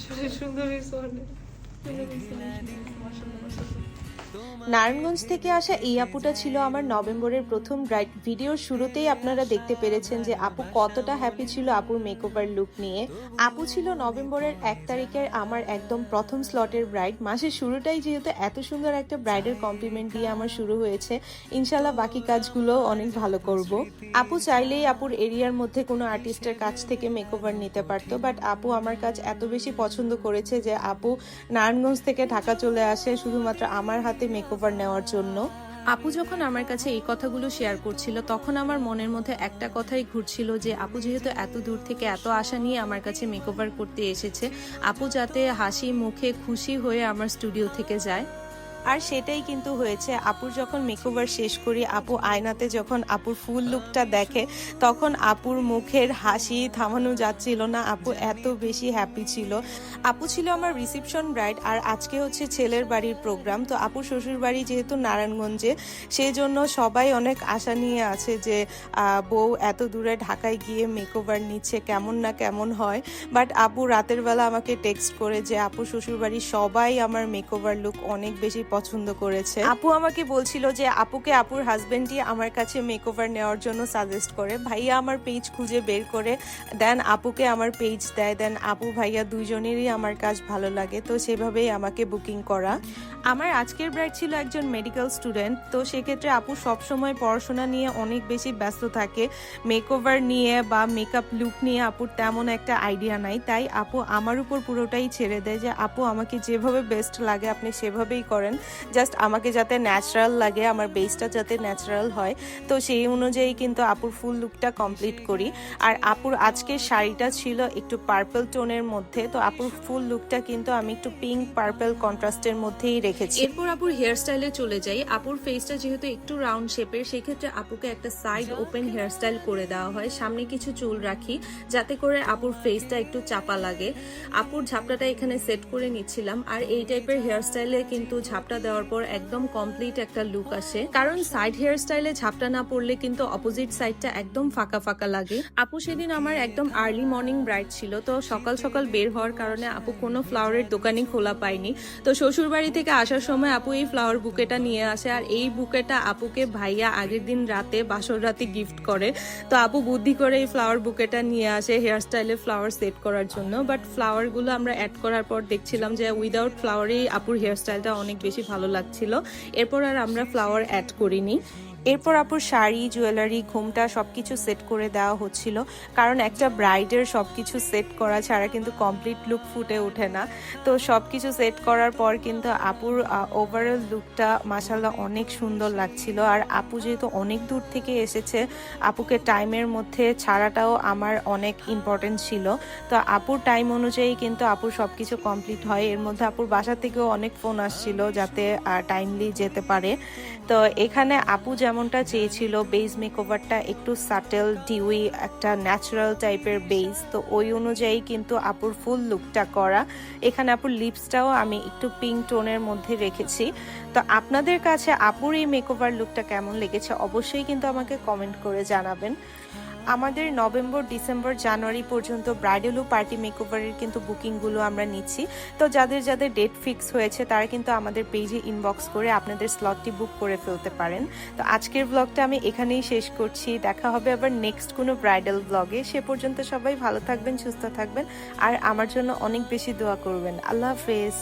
আসলে সুন্দর হয়েছে অনেক নারায়ণগঞ্জ থেকে আসা এই আপুটা ছিল আমার নভেম্বরের প্রথম ব্রাইড ভিডিওর শুরুতেই আপনারা দেখতে পেরেছেন যে আপু কতটা হ্যাপি ছিল আপুর মেকওভার লুক নিয়ে। আপু ছিল নভেম্বরের এক তারিখের আমার একদম প্রথম স্লটের ব্রাইড মাসের শুরুটাই যেহেতু এত সুন্দর একটা ব্রাইডের কমপ্লিমেন্ট দিয়ে আমার শুরু হয়েছে। ইনশাল্লাহ বাকি কাজগুলো অনেক ভালো করব। আপু চাইলেই আপুর এরিয়ার মধ্যে কোনো আর্টিস্টের কাছ থেকে মেকওভার নিতে পারতো বাট আপু আমার কাজ এত বেশি পছন্দ করেছে যে আপু নারায়ণগঞ্জ থেকে ঢাকা চলে আসে শুধুমাত্র আমার হাতে মেকওভার নেওয়ার জন্য। আপু যখন আমার কাছে এই কথাগুলো শেয়ার করছিল, তখন আমার মনের মধ্যে একটা কথাই ঘুরছিল যে, আপু যেহেতু এত দূর থেকে এত আশা নিয়ে আমার কাছে মেকওভার করতে এসেছে, আপু যাতে হাসি মুখে খুশি হয়ে আমার স্টুডিও থেকে যায়। আর সেটাই কিন্তু হয়েছে। আপুর যখন মেকওভার শেষ করি, আপু আয়নাতে যখন আপুর ফুল লুকটা দেখে, তখন আপুর মুখের হাসি থামানো যাচ্ছিল না। আপু এত বেশি হ্যাপি ছিল। আপু ছিল আমার রিসেপশন ব্রাইড আর আজকে হচ্ছে ছেলের বাড়ির প্রোগ্রাম তো আপুর শ্বশুর বাড়ি যেহেতু নারায়ণগঞ্জে সেই জন্য সবাই অনেক আশা নিয়ে আছে যে বউ এত দূরে ঢাকায় গিয়ে মেকওভার নিচ্ছে, কেমন না কেমন হয়। বাট আপু রাতের বেলা আমাকে টেক্সট করে যে, আপু শ্বশুর বাড়ির সবাই আমার মেকওভার লুক অনেক বেশি পছন্দ করেছে। আপু আমাকে বলছিল যে, আপুকে আপুর হাজবেন্ডই আমার কাছে মেকওভার নেওয়ার জন্য সাজেস্ট করে। ভাইয়া আমার পেজ খুঁজে বের করে দেন আপুকে আমার পেজ দেয়। দেন আপু, ভাইয়া দুইজনেরই আমার কাজ ভালো লাগে। তো সেভাবেই আমাকে বুকিং করা। আমার আজকের ব্রাইড ছিল একজন মেডিকেল স্টুডেন্ট তো সেক্ষেত্রে আপু সবসময় পড়াশোনা নিয়ে অনেক বেশি ব্যস্ত থাকে। মেকওভার নিয়ে বা মেকআপ লুক নিয়ে আপুর তেমন একটা আইডিয়া নাই। তাই আপু আমার উপর পুরোটাই ছেড়ে দেয় যে, আপু, আমাকে যেভাবে বেস্ট লাগে, আপনি সেভাবেই করেন। জাস্ট আমাকে যাতে ন্যাচারাল লাগে, আমার বেসটা যাতে ন্যাচারাল হয়। তো সেই অনুযায়ী কিন্তু আপুর ফুল লুকটা কমপ্লিট করি। আর আপুর আজকের শাড়িটা ছিল একটু পার্পল টোনের মধ্যে, তো আপুর ফুল লুকটা কিন্তু আমি একটু পিঙ্ক পার্পল কন্ট্রাস্টের মধ্যেই রেখেছি। এরপর আপুর হেয়ার স্টাইলে চলে যাই। আপুর ফেসটা যেহেতু একটু রাউন্ড শেপের সেক্ষেত্রে আপুকে একটা সাইড ওপেন হেয়ার স্টাইল করে দেওয়া হয়। সামনে কিছু চুল রাখি, যাতে করে আপুর ফেসটা একটু চাপা লাগে। আপুর ঝাপটাটা এখানে সেট করে নিচ্ছিলাম। আর এই টাইপের হেয়ার স্টাইলে কিন্তু ঝাপটা দেওয়ার পর একদম কমপ্লিট একটা লুক আসে। কারণ সাইড হেয়ার স্টাইলে ঝাপটা না পড়লে কিন্তু অপোজিট সাইডটা একদম ফাঁকা ফাঁকা লাগে। আপু সেদিন আমার একদম আর্লি মর্নিং ব্রাইট ছিল, তো সকাল সকাল বের হওয়ার কারণে আপু কোনো ফ্লাওয়ারের দোকানই খোলা পায়নি। তো শ্বশুর বাড়ি থেকে আসার সময় আপু এই ফ্লাওয়ার বুকেটা নিয়ে আসে, আর এই বুকেটা আপুকে ভাইয়া আগের দিন রাতে, বাসর রাতে গিফট করে। তো আপু বুদ্ধি করে এই ফ্লাওয়ার বুকেটা নিয়ে আসে হেয়ার স্টাইলে ফ্লাওয়ার সেট করার জন্য। বাট ফ্লাওয়ারগুলো আমরা অ্যাড করার পর দেখছিলাম যে উইদাউট ফ্লাওয়ারেই আপুর হেয়ার স্টাইলটা অনেক বেশি ভালো লাগছিল। এরপর আর আমরা ফ্লাওয়ার অ্যাড করিনি। এরপর আপুর শাড়ি জুয়েলারি ঘুমটা সব কিছু সেট করে দেওয়া হচ্ছিল। কারণ একটা ব্রাইডের সব কিছু সেট করা ছাড়া কিন্তু কমপ্লিট লুক ফুটে ওঠে না। তো সব কিছু সেট করার পর কিন্তু আপুর ওভারঅল লুকটা মাসাল্লাহ অনেক সুন্দর লাগছিল। আর আপু যেহেতু অনেক দূর থেকে এসেছে, আপুকে টাইমের মধ্যে ছাড়াটাও আমার অনেক ইম্পর্টেন্ট ছিল। তো আপুর টাইম অনুযায়ী কিন্তু আপুর সব কিছু কমপ্লিট হয়। এর মধ্যে আপুর বাসা থেকেও অনেক ফোন আসছিল যাতে টাইমলি যেতে পারে। তো এখানে আপু যেমনটা চেয়েছিল বেজ মেকওভারটা একটু সাটেল ডিউই একটা ন্যাচারাল টাইপের বেজ তো ওই অনুযায়ী কিন্তু আপুর ফুল লুকটা করা। এখানে আপুর লিপসটাও আমি একটু পিঙ্ক টোনের মধ্যে রেখেছি। তো আপনাদের কাছে আপুর এই মেকওভার লুকটা কেমন লেগেছে? অবশ্যই কিন্তু আমাকে কমেন্ট করে জানাবেন। আমাদের নভেম্বর, ডিসেম্বর, জানুয়ারি পর্যন্ত ব্রাইডাল ও পার্টি মেকওভারের কিন্তু বুকিংগুলো আমরা নিচ্ছি। তো যাদের যাদের ডেট ফিক্স হয়েছে, তারা কিন্তু আমাদের পেজে ইনবক্স করে আপনাদের স্লটটি বুক করে ফেলতে পারেন। তো আজকের ব্লগটা আমি এখানেই শেষ করছি। দেখা হবে আবার নেক্সট কোনো ব্রাইডাল ব্লগে সে পর্যন্ত সবাই ভালো থাকবেন, সুস্থ থাকবেন। আর আমার জন্য অনেক বেশি দোয়া করবেন। আল্লাহ হাফেজ।